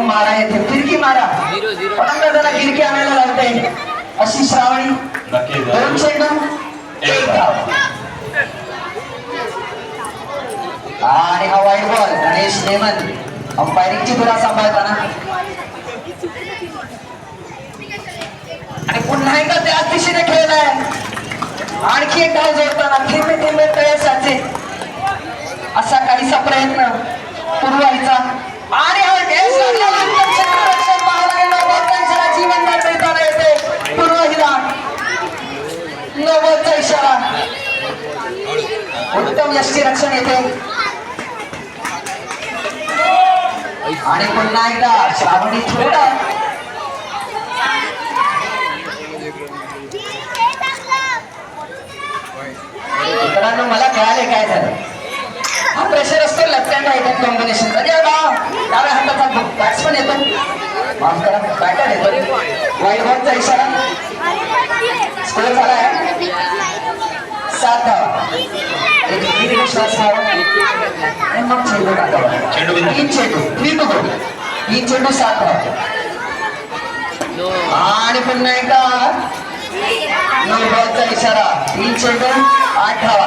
मग मारा येते फिरकी मारा. पतंग जरा गिरकी आणायला लागते. अशी श्रावणी. नक्कीच दोन चेंडू. एक धाव. आणि हा वाईट बॉल गणेश नेमन. अंपायरिंगची तुला सांभाळताना. आणि पुन्हा एकदा त्याच दिशेने खेळलाय आणखी एक डाव जोडताना थेंबे थेंबे तळे साचे असा काहीसा प्रयत्न. उत्तम यष्टी रक्षण येते. आणि पुन्हा एकदा श्रावणी छोटा. मित्रांनो मला कळाले काय झालं. हा प्रेशर असतो left hand right hand combination अरे डाव्या हाताचा बॅट्समन येतो. माफ करा बॅटर येतो? वाईट बॉलचा इशारा. स्कोर झाला आहे सात धावा. एक तीन श्वास घ्यावा आणि मग चेंडू टाकावा चेंडू बिंदू. तीन चेंडू थ्री टू गो तीन चेंडू सात धावा आणि पुन्हा एकदा नो बॉलचा इशारा तीन चेंडू आठ धावा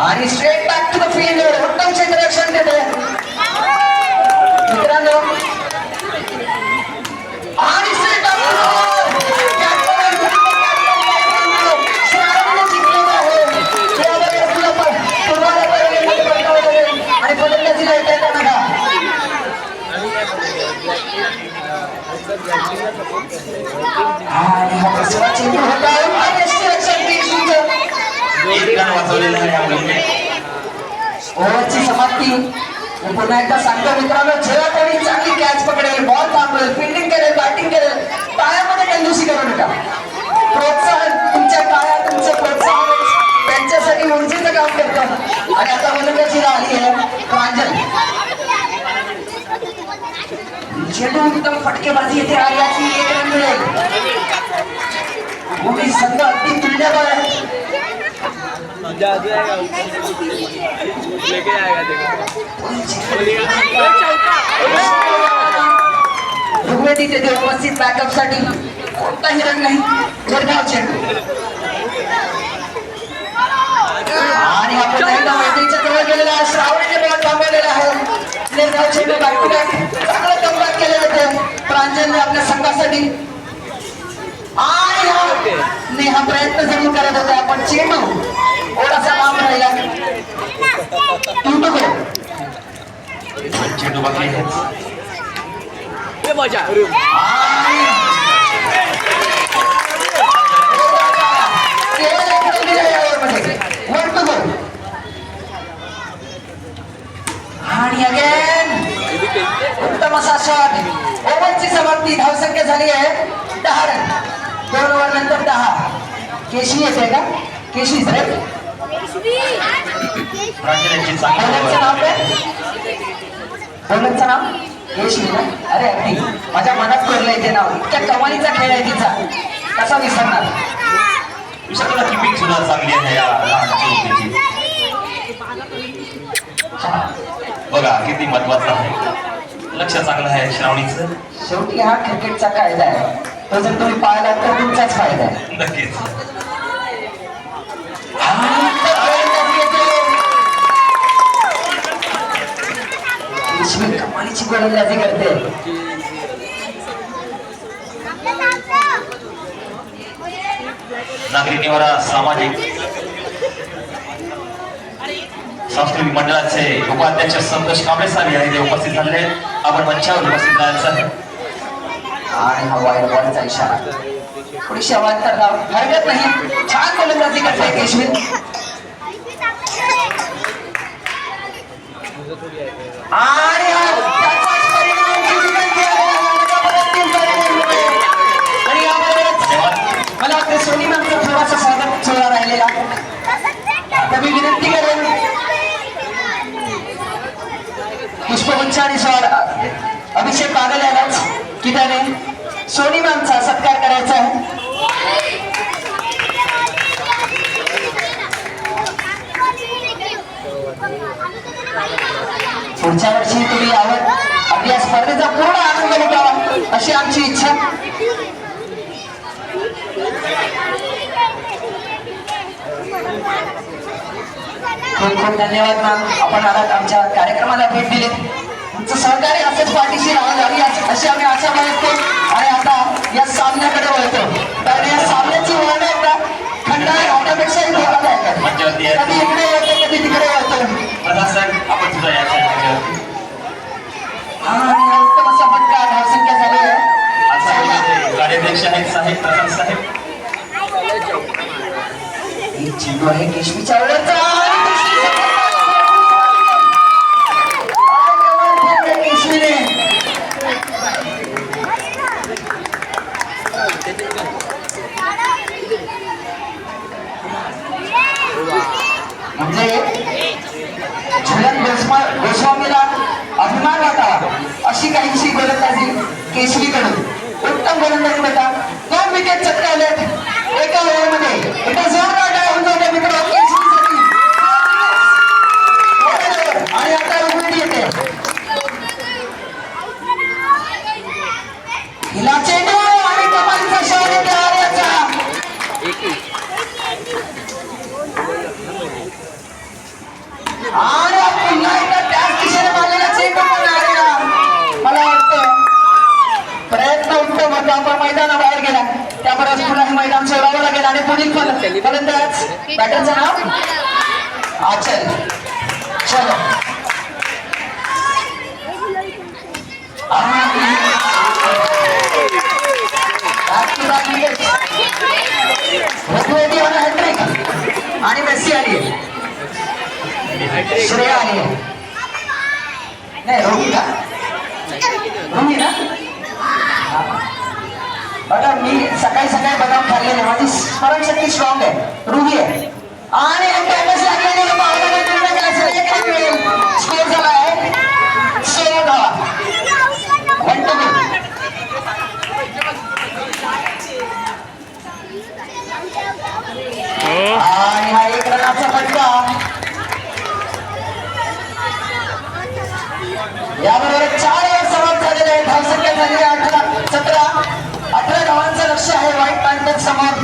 आणि straight back to the field उत्तम क्षेत्ररक्षण देते मित्रांनो आणि straight back to the ball. Captain श्रावणने जिंकलेलं आहे. त्यावेळेस तुला पण- तुम्हाला पहिल्यांदा पटकावं लागेल. आणि फलंदाजीला येते का नका आणि हा दुसरा चेंडू होता आणि यष्टीरक्षण टीमचं. एक रन वाचवलेला आहे या मुलीने. ओव्हरची समाप्ती. पुन्हा एकदा सांगतो मित्रांनो जेव्हा कोणी चांगली कॅच पकडेल. बॉल थांबवेल. फिल्डिंग करेल करेल टाळ्यामध्ये कंजूसी करू नका प्रोत्साहन तुमच्या टाळ्या तुमचं प्रोत्साहन त्यांच्यासाठी उर्जेचं काम करतं आणि आता गोलंदाजी आली आहे प्रांजल चेंडू एकदम फटकेबाजी येथे आल्याची एक रन मिळेल दोन्ही संघ अगदी तुल्यबळ ऋग्वेदी तेथे उपस्थित बॅकअपसाठी कोणताही रन नाही चेंडू आणि पुन्हा एकदा मैत्रीच्या जवळ गेलेला बॉल थांबवलेला आहे चेंडू चांगलं कमबॅक केले. होते प्रांजलने आपल्या संघासाठी आणि हा ने प्रयत्न जरूर करत होता. पण चेंडू थोडासा लांब राहिला चेंडू बाकी आहे ये मजा आणि केवळ एक रन दिला या ओव्हरमध्ये. One to go. आणि अगेन शॉट ओव्हरची समाप्ती धावसंख्या झाली आहे. दहा रन. दोन ओव्हर नंतर दहा. केशी येते का? केशी रे चांगली नाव काय? बॉलरचं नाव? केशी ना? अरे अगदी. माझ्या मनात कोरलंय ते नाव. इतक्या कमालीचा खेळ आहे तिचा. कसा विसरणार? विशाखला किपिंग सुद्धा चांगली आहे या लहानची मुलीची बघा किती महत्वाचं आहे. लक्ष चांगलं आहे श्रावणीचं. शेवटी हा क्रिकेटचा कायदा आहे. तो जर तुम्ही पाळला तर तुमचाच फायदा आहे. नक्कीच. कमालीची गोलंदाजी करते. नागरी निवारा सामाजिक. सांस्कृतिक मंडळाचे उपाध्यक्ष संतोष कांबळे साहेब या इथे उपस्थित झाले. आपण मंचावर उपस्थित राहायचं आणि हा वाईट बॉलचा इशारा. थोडीशी आवाज तर. हरकत नाही. छान गोलंदाजी करते केशवी. आणि पुष्पगुच्छाने अभिषेक मागल्यालाच कि त्याने सोनी मामचा सत्कार करायचा आहे. पुढच्या वर्षी तुम्ही यावर आपल्या स्पर्धेचा पूर्ण आनंद लुटावा अशी आमची इच्छा. खूप खूप धन्यवाद मॅम आपण आलात आमच्या कार्यक्रमाला भेट दिली. तुमचं सहकार्य असंच पाठीशी राहून राहावी अशी- अशी आम्ही आशा बाळगतो आणि आता या सामन्याकडे वळतो. कारण या सामन्याची वळण आता खंडाळ घाटापेक्षाही धोकादायक आहे कधी इकडे वळतो कधी तिकडे वळतो प्रशासन आपण सुद्धा या चॅनलवर आणि उत्तम असा फटका धावसंख्या झाली आहे आज साहेब कार्याध्यक्ष आहेत साहेब प्रसाद साहेब ही चेंडू आहे केशवीच्या वरचा आणि केशवीचा काय कमाल खेळलाय केशवीने म्हणजे झुलन गोस्वामीला अभिमान वाटावा अशी काहीशी गोलंदाजी केशवीकडून उत्तम गोलंदाजी होता दोन विकेट चटकावलेत एका ओव्हरमध्ये एका जोरदार डाव होऊन जाऊ द्या मित्रांनो केशवीसाठी बरोबर. आणि आता रुग्णी येते हिला चेंडू आणि कमालीचा शॉट येते आर्याचा आणि पुन्हा एकदा त्याच दिशेने मारलेला चेंडू आलेला मला वाटतं प्रयत्न उत्तम होता पण मैदानाबाहेर गेला त्याबरोबर पुन्हा मैदान सोडावं लागेल आणि पुढील फल फलंदाज बॅटरचं नाव आचल चलो Back to. माझी स्मरण शक्ती स्ट्रॉंग आहे रुगी आहे आणि स्कोर झाला आणि हा एक रनाचा फटका याबरोबर चार समोर